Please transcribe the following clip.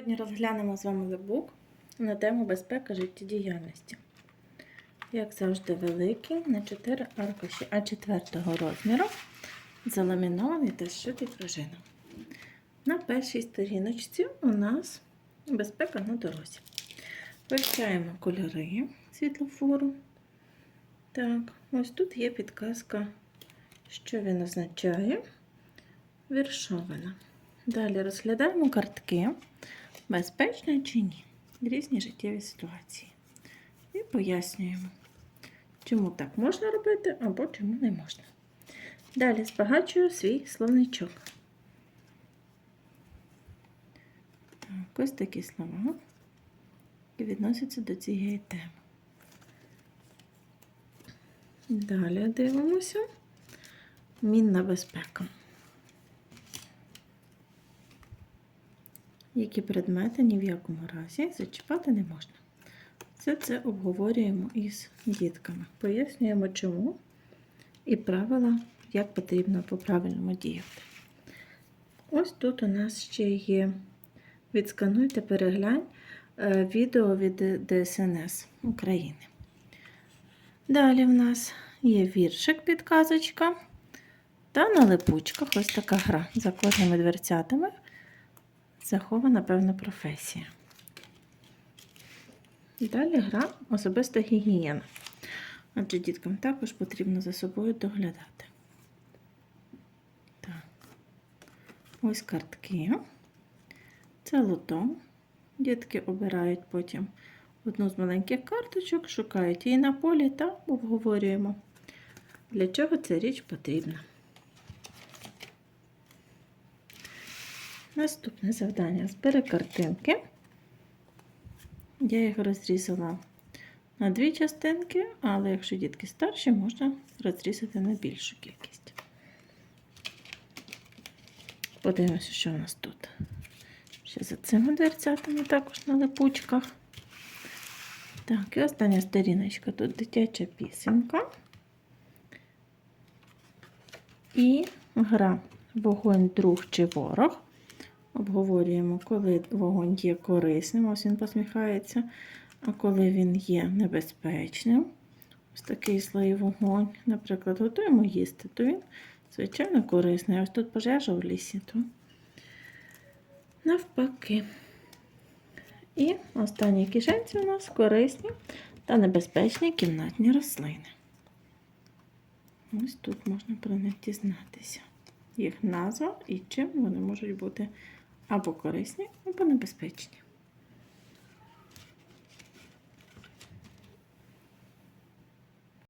Сьогодні розглянемо з вами лебук на тему безпека життєдіяльності. Як завжди, великий на 4 аркуші А4 розміру, заламінований та зшитий пружином. На першій сторіночці у нас безпека на дорозі. Вивчаємо кольори світлофору. Так, ось тут є підказка, що він означає. Віршовина. Далі розглядаємо картки, безпечно чи ні. Різні життєві ситуації. І пояснюємо, чому так можна робити або чому не можна. Далі збагачую свій словничок. Так, ось такі слова, які відносяться до цієї теми. Далі дивимося. Мінна безпека. Які предмети ні в якому разі зачіпати не можна. Все це обговорюємо із дітками. Пояснюємо, чому і правила, як потрібно по-правильному діяти. Ось тут у нас ще є відскануйте, переглянь е, відео від ДСНС України. Далі в нас є віршик, підказочка. Та на липучках ось така гра за кожними дверцятами захована певна професія. Далі гра особиста гігієна. Адже діткам також потрібно за собою доглядати. Так. Ось картки. Це лото. Дітки обирають потім одну з маленьких карточок, шукають її на полі та обговорюємо, для чого ця річ потрібна. Наступне завдання збери картинки. Я їх розрізала на дві частинки, але якщо дітки старші, можна розрізати на більшу кількість. Подивимося, що у нас тут. Ще за цими дверцятами також на липучках. Так, і остання сторіночка. Тут дитяча пісенька. І гра вогонь, друг чи ворог. Обговорюємо, коли вогонь є корисним, ось він посміхається, а коли він є небезпечним. Ось такий злий вогонь, наприклад, готуємо їсти, то він, звичайно, корисний. Ось тут пожежа в лісі, то навпаки. І останні кишенці у нас корисні та небезпечні кімнатні рослини. Ось тут можна про них дізнатися. Їх назва і чим вони можуть бути або корисні, або небезпечні.